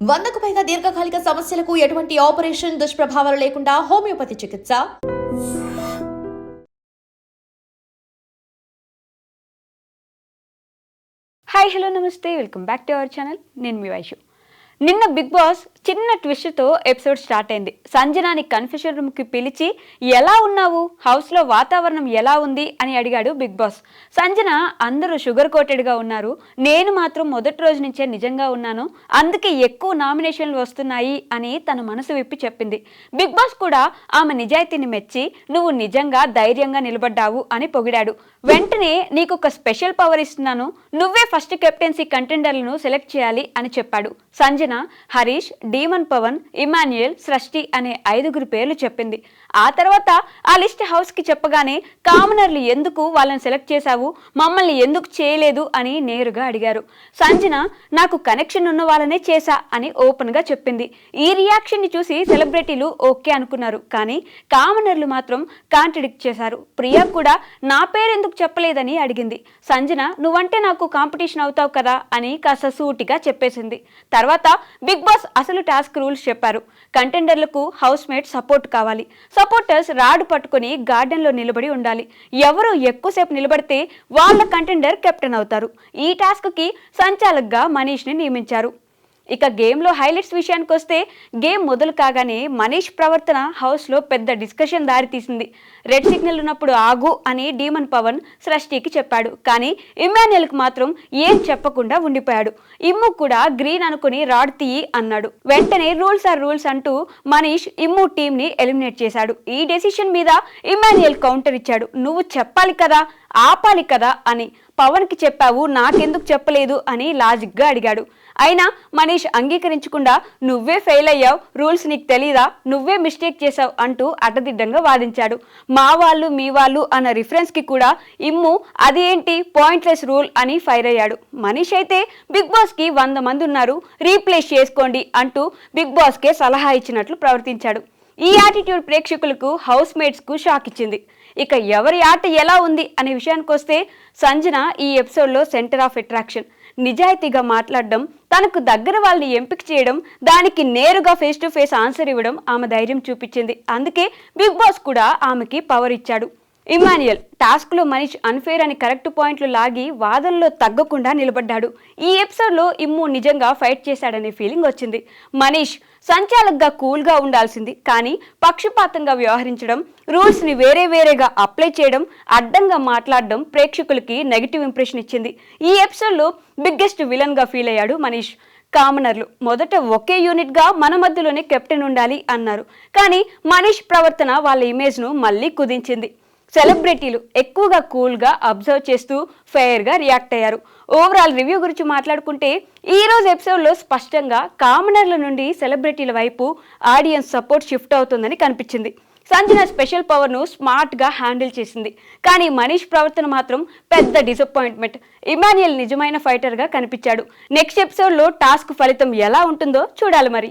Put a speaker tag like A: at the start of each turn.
A: వందకు పైగా దీర్ఘకాలిక సమస్యలకు ఎటువంటి ఆపరేషన్ దుష్ప్రభావాలు లేకుండా హోమియోపతి చికిత్స.
B: హాయ్ హలో నమస్తే. Welcome back to our channel నేను మీ వైషు నిన్న బిగ్ బాస్ చిన్న ట్విస్ట్తో ఎపిసోడ్ స్టార్ట్ అయింది. సంజనాని కన్ఫ్యూషన్ రూమ్కి పిలిచి ఎలా ఉన్నావు? హౌస్లో వాతావరణం ఎలా ఉంది? అని అడిగాడు బిగ్ బాస్. సంజన అందరూ షుగర్ కోటెడ్గా ఉన్నారు. నేను మాత్రం మొదటి రోజు నుంచే నిజంగా ఉన్నాను. అందుకే ఎక్కువ నామినేషన్లు వస్తున్నాయి అని తన మనసు విప్పి చెప్పింది. బిగ్ బాస్ కూడా ఆమె నిజాయితీని మెచ్చి నువ్వు నిజంగా ధైర్యంగా నిలబడ్డావు అని పొగిడాడు. వెంటనే నీకు ఒక స్పెషల్ పవర్ ఇస్తున్నాను. నువ్వే ఫస్ట్ కెప్టెన్సీ కంటెండర్లను సెలెక్ట్ చేయాలి అని చెప్పాడు. సంజన హరీష్ డీమన్ పవన్ ఇమాన్యుయల్ సృష్టి అనే ఐదుగురు పేర్లు చెప్పింది. ఆ తర్వాత ఆ లిస్ట్ హౌస్కి చెప్పగానే కామనర్లు ఎందుకు వాళ్ళని సెలెక్ట్ చేశావు? మమ్మల్ని ఎందుకు చేయలేదు? అని నేరుగా అడిగారు. సంజన నాకు కనెక్షన్ ఉన్న వాళ్ళనే చేశా అని ఓపెన్గా చెప్పింది. ఈ రియాక్షన్ని చూసి సెలబ్రిటీలు ఓకే అనుకున్నారు. కానీ కామనర్లు మాత్రం కాంట్రడిక్ట్ చేశారు. ప్రియా కూడా నా పేరు ఎందుకు చెప్పలేదని అడిగింది. సంజన నువ్వంటే నాకు కాంపిటీషన్ అవుతావు కదా అని కాస్త సూటిగా చెప్పేసింది. తర్వాత బిగ్ బాస్ అసలు టాస్క్ రూల్స్ చెప్పారు. కంటెండర్లకు హౌస్ మేట్ సపోర్ట్ కావాలి. సపోర్టర్స్ రాడ్ పట్టుకొని గార్డెన్లో నిలబడి ఉండాలి. ఎవరు ఎక్కువసేపు నిలబడితే వాళ్ళ కంటెండర్ కెప్టెన్ అవుతారు. ఈ టాస్క్కి సంచాలక్గా మనీష్ని నియమించారు. ఇక గేమ్లో హైలైట్స్ విషయానికి వస్తే గేమ్ మొదలు కాగానే మనీష్ ప్రవర్తన హౌస్లో పెద్ద డిస్కషన్ దారితీసింది. రెడ్ సిగ్నల్ ఉన్నప్పుడు ఆగు అని డీమన్ పవన్ సృష్టికి చెప్పాడు. కానీ ఇమాన్యుయల్కి మాత్రం ఏం చెప్పకుండా ఉండిపోయాడు. ఇమ్ము కూడా గ్రీన్ అనుకుని రాడ్ తీయి అన్నాడు. వెంటనే రూల్స్ ఆర్ రూల్స్ అంటూ మనీష్ ఇమ్ము టీంని ఎలిమినేట్ చేశాడు. ఈ డెసిషన్ మీద ఇమ్మాన్యుయల్ కౌంటర్ ఇచ్చాడు. నువ్వు చెప్పాలి కదా ఆపాలి కదా అని. పవన్కి చెప్పావు నాకెందుకు చెప్పలేదు అని లాజిక్గా అడిగాడు. అయినా మనీష్ అంగీకరించకుండా నువ్వే ఫెయిల్ అయ్యావు రూల్స్ నీకు తెలీదా నువ్వే మిస్టేక్ చేశావు అంటూ అడ్డదిడ్డంగా వాదించాడు. మా వాళ్ళు మీ వాళ్ళు అన్న రిఫరెన్స్కి కూడా ఇమ్ము అది ఏంటి పాయింట్లెస్ రూల్ అని ఫైర్ అయ్యాడు. మనీష్ అయితే బిగ్ బాస్కి వంద మంది ఉన్నారు రీప్లేస్ చేసుకోండి అంటూ బిగ్ బాస్కే సలహా ఇచ్చినట్లు ప్రవర్తించాడు. ఈ యాటిట్యూడ్ ప్రేక్షకులకు హౌస్ మేట్స్కు షాక్ ఇచ్చింది. ఇక ఎవరి ఆట ఎలా ఉంది అనే విషయానికి వస్తే సంజన ఈ ఎపిసోడ్లో సెంటర్ ఆఫ్ అట్రాక్షన్ నిజాయితీగా మాట్లాడడం తనకు దగ్గర వాళ్ళని ఎంపిక చేయడం దానికి నేరుగా ఫేస్ టు ఫేస్ ఆన్సర్ ఇవ్వడం ఆమె ధైర్యం చూపించింది. అందుకే బిగ్ బాస్ కూడా ఆమెకి పవర్ ఇచ్చాడు. ఇమాన్యుయల్ టాస్క్లో మనీష్ అన్ఫేర్ అని కరెక్ట్ పాయింట్లు లాగి వాదనలో తగ్గకుండా నిలబడ్డాడు. ఈ ఎపిసోడ్లో ఇమ్ము నిజంగా ఫైట్ చేశాడనే ఫీలింగ్ వచ్చింది. మనీష్ సంచాలక్గా కూల్గా ఉండాల్సింది కానీ పక్షపాతంగా వ్యవహరించడం రూల్స్ని వేరే వేరేగా అప్లై చేయడం అడ్డంగా మాట్లాడడం ప్రేక్షకులకి నెగిటివ్ ఇంప్రెషన్ ఇచ్చింది. ఈ ఎపిసోడ్లో బిగ్గెస్ట్ విలన్గా ఫీల్ అయ్యాడు మనీష్. కామనర్లు మొదట ఒకే యూనిట్గా మన మధ్యలోనే కెప్టెన్ ఉండాలి అన్నారు. కానీ మనీష్ ప్రవర్తన వాళ్ళ ఇమేజ్ను మళ్ళీ కుదించింది. సెలబ్రిటీలు ఎక్కువగా కూల్గా అబ్జర్వ్ చేస్తూ ఫెయిర్గా రియాక్ట్ అయ్యారు. ఓవరాల్ రివ్యూ గురించి మాట్లాడుకుంటే ఈ రోజు ఎపిసోడ్లో స్పష్టంగా కామనర్ల నుండి సెలబ్రిటీల వైపు ఆడియన్స్ సపోర్ట్ షిఫ్ట్ అవుతుందని కనిపించింది. సంజన స్పెషల్ పవర్ను స్మార్ట్గా హ్యాండిల్ చేసింది. కానీ మనీష్ ప్రవర్తన మాత్రం పెద్ద డిసప్పాయింట్మెంట్. ఇమాన్యుయల్ నిజమైన ఫైటర్గా కనిపించాడు. నెక్స్ట్ ఎపిసోడ్లో టాస్క్ ఫలితం ఎలా ఉంటుందో చూడాలి మరి.